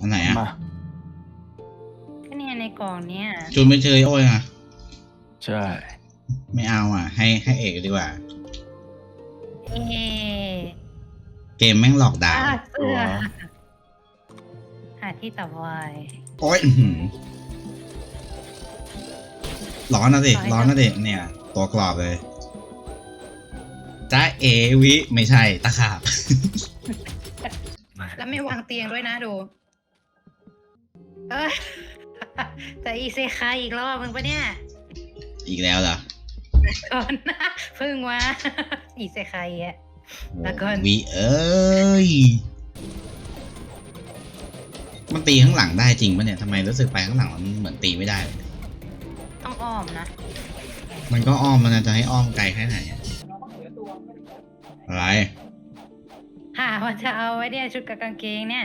อันไหนอะมาก็เนี่ยในกล่องเนี้ยจูนไม่เจอโอ้ยอะ ใช่ไม่เอาอะ ให้ให้เอกดีกว่า เอ๊ะเกมแม่งหลอกดาวอะเสื้อหาที่ต่อไปโอ้ยอื้อหือร้อนนะดิร้อนนะดิเนี่ย ตัวกรอบเลยจ้าเอวิไม่ใช่ตะขาบ แล้วไม่วางเตียงด้วยนะดู เอยแต่อีเซคายอีกรอบมึงปะเนี่ยอีกแล้วเหรอก่อนนะเพิ่งมาอีเซคายอะแล้วก็วิเอ้ย มันตีข้างหลังได้จริงปะเนี่ยทำไมรู้สึกไปข้างหลังมันเหมือนตีไม่ได้เลยต้องอ้อมนะมันก็อ้อมมันจะให้อ้อมไกลแค่ไหนอะอะไรหา ว่าจะเอาไว้เนี่ยชุดกับกางเกงเนี่ย